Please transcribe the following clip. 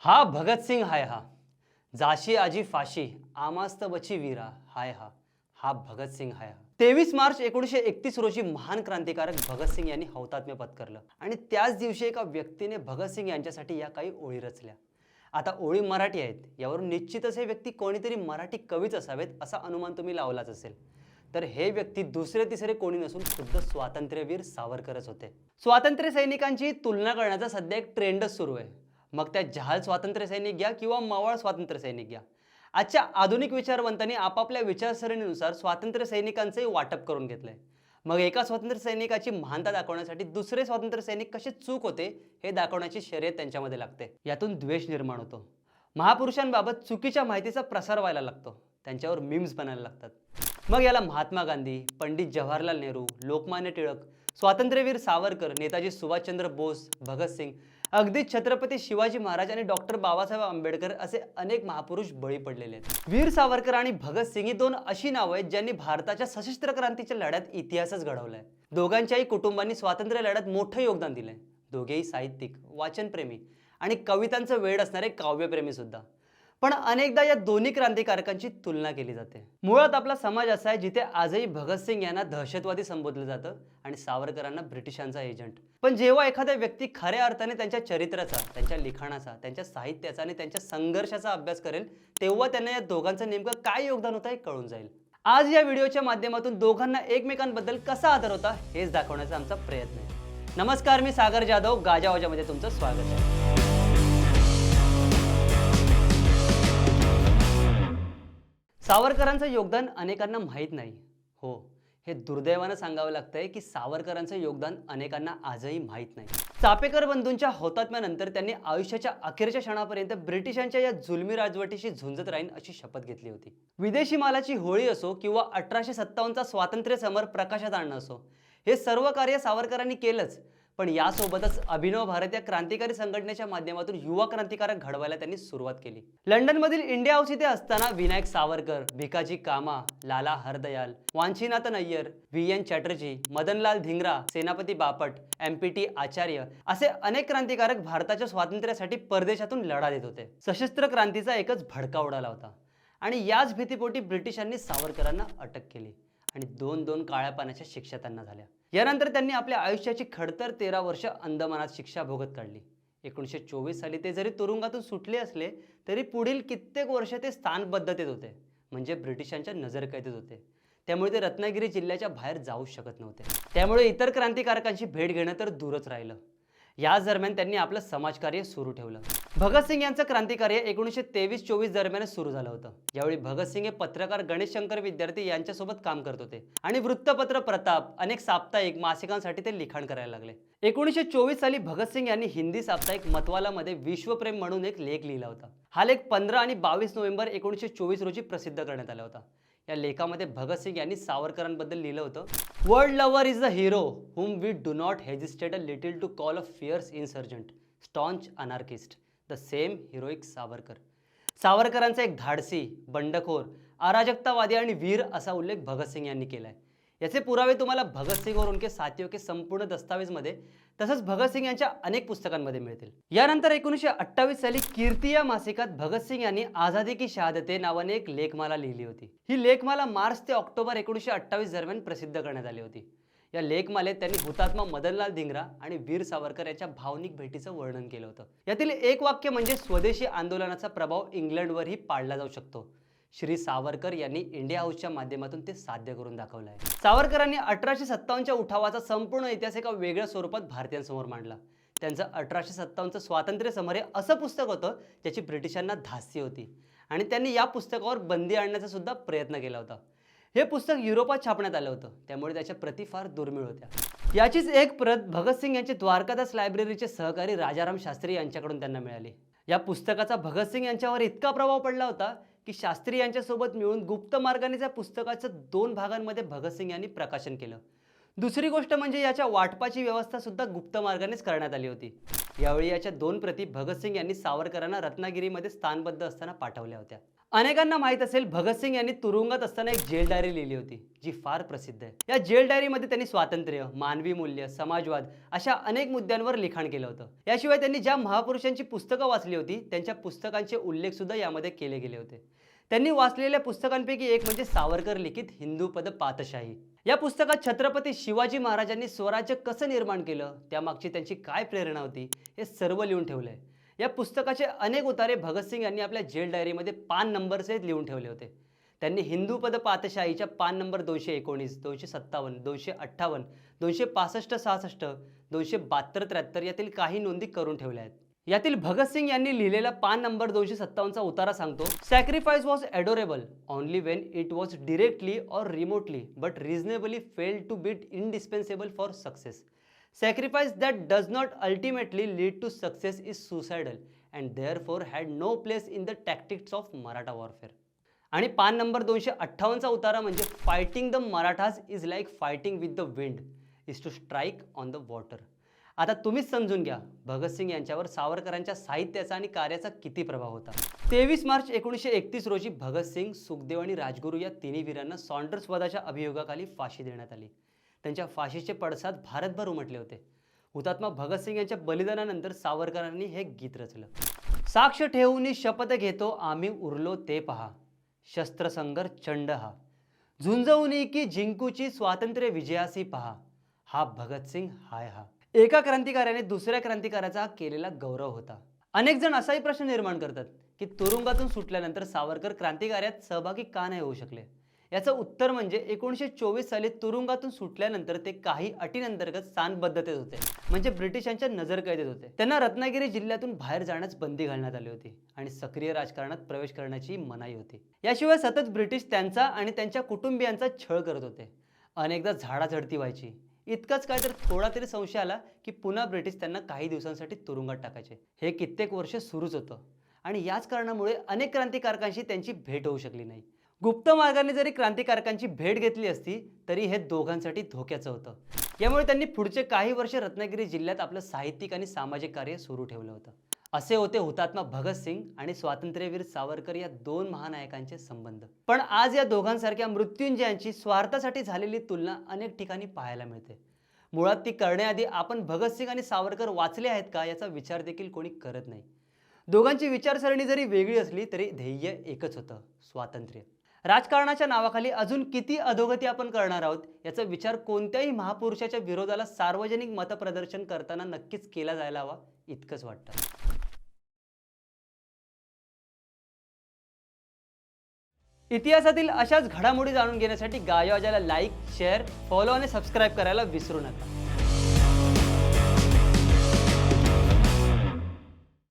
हा भगतसिंग हाय हा. जाशी आजी फाशी आमास्त बची वीरा हाय हा. हा भगतसिंग हाय हा. तेवीस मार्च एकोणीसशे एकतीस रोजी महान क्रांतिकारक भगतसिंग यांनी हौतात्म्य पत्करलं. आणि त्याच दिवशी एका व्यक्तीने भगतसिंग यांच्यासाठी या काही ओळी रचल्या. आता ओळी मराठी आहेत. यावरून निश्चितच हे व्यक्ती कोणीतरी मराठी कवीच असावेत असा अनुमान तुम्ही लावलाच असेल. तर हे व्यक्ती दुसरे तिसरे कोणी नसून खुद्द स्वातंत्र्यवीर सावरकरच होते. स्वातंत्र्य सैनिकांची तुलना करण्याचा सध्या एक ट्रेंडच सुरू आहे. मग त्या जहाल स्वातंत्र्य सैनिक घ्या किंवा मावळ स्वातंत्र्य सैनिक घ्या. आजच्या आधुनिक विचारवंतांनी आपापल्या विचारसरणीनुसार स्वातंत्र्य सैनिकांचे वाटप करून घेतलंय. मग एका स्वातंत्र्य सैनिकाची महानता दाखवण्यासाठी दुसरे स्वातंत्र्य सैनिक कसे चूक होते हे दाखवण्याची शर्यत त्यांच्यामध्ये लागते. यातून द्वेष निर्माण होतो. महापुरुषांबाबत चुकीच्या माहितीचा प्रसार व्हायला लागतो. त्यांच्यावर मीम्स बनायला लागतात. मग याला महात्मा गांधी पंडित जवाहरलाल नेहरू लोकमान्य टिळक स्वातंत्र्यवीर सावरकर नेताजी सुभाषचंद्र बोस भगतसिंग अगदी छत्रपती शिवाजी महाराज आणि डॉक्टर बाबासाहेब आंबेडकर असे अनेक महापुरुष बळी पडलेले आहेत. वीर सावरकर आणि भगतसिंग ही दोन अशी नावं आहेत ज्यांनी भारताच्या सशस्त्र क्रांतीच्या लढ्यात इतिहासच घडवलाय. दोघांच्याही कुटुंबांनी स्वातंत्र्य लढ्यात मोठं योगदान दिलंय. दोघेही साहित्यिक वाचनप्रेमी आणि कवितांचं वेळ असणारे काव्यप्रेमी सुद्धा. पण अनेकदा या दोन्ही क्रांतिकारकांची तुलना केली जाते. मुळात आपला समाज असा आहे जिथे आजही भगतसिंग यांना दहशतवादी संबोधलं जातं आणि सावरकरांना ब्रिटिशांचा एजंट. पण जेव्हा एखाद्या व्यक्ती खऱ्या अर्थाने त्यांच्या चरित्राचा त्यांच्या लिखाणाचा त्यांच्या साहित्याचा आणि त्यांच्या संघर्षाचा अभ्यास करेल तेव्हा त्यांना या दोघांचं नेमकं काय योगदान होतं हे कळून जाईल. आज या व्हिडिओच्या माध्यमातून दोघांना एकमेकांबद्दल कसा आदर होता हेच दाखवण्याचा आमचा प्रयत्न आहे. नमस्कार मी सागर जाधव गाजावाजामध्ये तुमचं स्वागत आहे. सावरकरांचं योगदान अनेकांना माहीत नाही. हो हे दुर्दैवानं सांगावं लागतंय की सावरकरांचं योगदान अनेकांना आजही माहीत नाही. चापेकर बंधूंच्या हौतात्म्यानंतर त्यांनी आयुष्याच्या अखेरच्या क्षणापर्यंत ब्रिटिशांच्या या जुलमी राजवटीशी झुंजत राहीन अशी शपथ घेतली होती. विदेशी मालाची होळी असो किंवा अठराशे सत्तावन्नचा स्वातंत्र्य समर प्रकाशात आणणं असो हे सर्व कार्य सावरकरांनी केलंच. पण यासोबतच अभिनव भारत या क्रांतिकारी संघटनेच्या माध्यमातून युवा क्रांतिकारक घडवायला त्यांनी सुरुवात केली. लंडनमधील इंडिया हाऊस इथे असताना Vinayak Savarkar Bhikaji Cama Lala Hardayal Vanchinathan Iyer V N Chatterjee Madanlal Dhingra Senapati Bapat M P T Acharya असे अनेक क्रांतिकारक भारताच्या स्वातंत्र्यासाठी परदेशातून लढा देत होते. सशस्त्र क्रांतीचा एकच भडका उडाला होता आणि याच भीतीपोटी ब्रिटिशांनी सावरकरांना अटक केली आणि दोन दोन काळ्या पाण्याच्या शिक्षा त्यांना झाल्या. यानंतर त्यांनी आपल्या आयुष्याची खडतर तेरा वर्ष अंदमानात शिक्षा भोगत काढली. एकोणीसशे चोवीस साली ते जरी तुरुंगातून सुटले असले तरी पुढील कित्येक वर्ष ते स्थानबद्धतेत होते. म्हणजे ब्रिटिशांच्या नजरकैदेत होते. त्यामुळे ते रत्नागिरी जिल्ह्याच्या बाहेर जाऊ शकत नव्हते. त्यामुळे इतर क्रांतिकारकांची भेट घेणं तर दूरच राहिलं. याच दरम्यान त्यांनी आपलं समाजकार्य सुरू ठेवलं. भगतसिंग यांचं क्रांतिकार्य एकोणीसशे तेवीस चोवीस दरम्यान सुरू झालं होतं. यावेळी भगतसिंग हे पत्रकार गणेश शंकर विद्यार्थी यांच्यासोबत काम करत होते. आणि वृत्तपत्र प्रताप अनेक साप्ताहिक मासिकांसाठी ते लिखाण करायला लागले. एकोणीसशे चोवीस साली भगतसिंग यांनी हिंदी साप्ताहिक मतवालामध्ये विश्वप्रेम म्हणून एक लेख लिहिला होता. हा लेख पंधरा आणि बावीस नोव्हेंबर एकोणीसशे चोवीस रोजी प्रसिद्ध करण्यात आला होता. या लेखामध्ये भगतसिंग यांनी सावरकरांबद्दल लिहिलं होतं world lover is the hero whom we do not hesitate a little to call a fierce insurgent staunch anarchist the same heroic Savarkar सावरकरांचा एक धाडसी बंडखोर अराजकतावादी आणि वीर असा उल्लेख भगतसिंग यांनी केला आहे याचे पुरावे तुम्हाला भगतसिंग और उनके साथियों के संपूर्ण दस्तावेजमध्ये तसंच भगतसिंग यांच्या अनेक पुस्तकांमध्ये मिळतील. यानंतर एकोणीसशे अठ्ठावीस साली कीर्ती या मासिकात भगतसिंग यांनी आझादी की शहादते नावाने एक लेखमाला लिहिली होती. ही लेखमाला मार्च ते ऑक्टोबर एकोणीसशे अठ्ठावीस दरम्यान प्रसिद्ध करण्यात आली होती. या लेखमालेत त्यांनी हुतात्मा मदनलाल धिंगरा आणि वीर सावरकर यांच्या भावनिक भेटीचं वर्णन केलं होतं. यातील एक वाक्य म्हणजे स्वदेशी आंदोलनाचा प्रभाव इंग्लंडवरही पाडला जाऊ शकतो. श्री सावरकर यांनी इंडिया हाऊसच्या माध्यमातून ते साध्य करून दाखवलं आहे सावरकरांनी अठराशे सत्तावन्नच्या उठावाचा संपूर्ण इतिहास एका वेगळ्या स्वरूपात भारतीयांसमोर मांडला. त्यांचं अठराशे सत्तावन्नचं स्वातंत्र्य समर हे असं पुस्तक होतं ज्याची ब्रिटिशांना धास्ती होती. आणि त्यांनी या पुस्तकावर बंदी आणण्याचा सुद्धा प्रयत्न केला होता. हे पुस्तक युरोपात छापण्यात आलं होतं. त्यामुळे त्याच्या प्रती फार दुर्मिळ होत्या. याचीच एक प्रत भगतसिंग यांचे द्वारकादास लायब्ररीचे सहकारी राजाराम शास्त्री यांच्याकडून त्यांना मिळाली. या पुस्तकाचा भगतसिंग यांच्यावर इतका प्रभाव पडला होता की शास्त्री यांच्यासोबत मिळून गुप्त मार्गाने त्या पुस्तकाचं दोन भागांमध्ये भगतसिंग यांनी प्रकाशन केलं. दुसरी गोष्ट म्हणजे याच्या वाटपाची व्यवस्था सुद्धा गुप्त मार्गानेच करण्यात आली होती. यावेळी याच्या दोन प्रती भगतसिंग यांनी सावरकरांना रत्नागिरीमध्ये स्थानबद्ध असताना पाठवल्या होत्या. अनेकांना माहीत असेल भगतसिंग यांनी तुरुंगात असताना एक जेल डायरी लिहिली होती जी फार प्रसिद्ध आहे. या जेल डायरीमध्ये त्यांनी स्वातंत्र्य मानवी मूल्य समाजवाद अशा अनेक मुद्द्यांवर लिखाण केलं होतं. याशिवाय त्यांनी ज्या महापुरुषांची पुस्तकं वाचली होती त्यांच्या पुस्तकांचे उल्लेख सुद्धा यामध्ये केले गेले होते. त्यांनी वाचलेल्या पुस्तकांपैकी एक म्हणजे सावरकर लिखित हिंदू पद पातशाही. या पुस्तकात छत्रपती शिवाजी महाराजांनी स्वराज्य कसं निर्माण केलं त्यामागची त्यांची काय प्रेरणा होती हे सर्व लिहून ठेवलंय. या पुस्तकाचे अनेक उतारे भगतसिंग यांनी आपल्या जेल डायरीमध्ये पान नंबरसहित लिहून ठेवले होते. त्यांनी हिंदू पद पातशाहीच्या पान नंबर दोनशे एकोणीस दोनशे सत्तावन्न दोनशे अठ्ठावन्न दोनशे पासष्ट सहासष्ट दोनशे बहात्तर त्र्याहत्तर यातील काही नोंदी करून ठेवल्या आहेत. यातील भगतसिंग यांनी लिहिलेला पान नंबर दोनशे सत्तावन्नचा उतारा सांगतो sacrifice was adorable only when it was directly or remotely but reasonably fail to beat indispensable for success Sacrifice that does not ultimately lead to success is suicidal and therefore had no place in the tactics of Maratha warfare. आणि पान number दोनशे अठ्ठावन्नचा उतारा म्हणजे fighting the Marathas is like fighting with the wind is to strike on the water आता तुम्हीच समजून घ्या भगतसिंग यांच्यावर सावरकरांच्या साहित्याचा आणि कार्याचा किती प्रभाव होता. तेवीस मार्च एकोणीसशे एकतीस रोजी भगतसिंग सुखदेव आणि राजगुरू या तिन्ही वीरांना सॉन्डर्स अभियोगाखाली फाशी देण्यात आली. त्यांच्या फाशीचे पडसाद भारतभर उमटले होते. हुतात्मा भगतसिंग यांच्या बलिदानानंतर सावरकरांनी हे गीत रचलं. साक्ष ठेवून शपथ घेतो आम्ही उरलो ते पहा. शस्त्रसंगर चंड हा झुंजवणी की जिंकूची स्वातंत्र्य विजयासी पहा. हा भगतसिंग हाय हा. एका क्रांतिकार्याने दुसऱ्या क्रांतिकाराचा केलेला गौरव होता. अनेक जण असाही प्रश्न निर्माण करतात की तुरुंगातून सुटल्यानंतर सावरकर क्रांतिकार्यात सहभागी का नाही होऊ शकले? याचं उत्तर म्हणजे एकोणीसशे चोवीस साली तुरुंगातून सुटल्यानंतर ते काही अटींअंतर्गत स्थानबद्धतेत होते. म्हणजे ब्रिटिशांच्या नजरकैदेत होते. त्यांना रत्नागिरी जिल्ह्यातून बाहेर जाण्यास बंदी घालण्यात आली होती आणि सक्रिय राजकारणात प्रवेश करण्याची मनाई होती. याशिवाय सतत ब्रिटिश त्यांचा आणि त्यांच्या कुटुंबियांचा छळ करत होते. अनेकदा झाडाझडती व्हायची. इतकंच काय तर थोडा तरी संशय आला की पुन्हा ब्रिटिश त्यांना काही दिवसांसाठी तुरुंगात टाकायचे. हे कित्येक वर्ष सुरूच होतं. आणि याच कारणामुळे अनेक क्रांतिकारकांशी त्यांची भेट होऊ शकली नाही. गुप्त मार्गाने जरी क्रांतिकारकांची भेट घेतली असती तरी हे दोघांसाठी धोक्याचं होतं. यामुळे त्यांनी पुढचे काही वर्ष रत्नागिरी जिल्ह्यात आपलं साहित्यिक आणि सामाजिक कार्य सुरू ठेवलं होतं. असे होते हुतात्मा भगतसिंग आणि स्वातंत्र्यवीर सावरकर या दोन महानायकांचे संबंध. पण आज या दोघांसारख्या मृत्युंजयांची स्वार्थासाठी झालेली तुलना अनेक ठिकाणी पाहायला मिळते. मुळात ती करण्याआधी आपण भगतसिंग आणि सावरकर वाचले आहेत का याचा विचार देखील कोणी करत नाही. दोघांची विचारसरणी जरी वेगळी असली तरी ध्येय एकच होतं स्वातंत्र्य. राजकारणाच्या नावाखाली अजून किती अधोगती आपण करणार आहोत याचा विचार कोणत्याही महापुरुषाच्या विरोधाला सार्वजनिक मतप्रदर्शन करताना नक्कीच केला जायला हवा इतकंच वाटतं. इतिहासातील अशाच घडामोडी जाणून घेण्यासाठी गायवाजाला लाईक शेअर फॉलो आणि सबस्क्राईब करायला विसरू नका.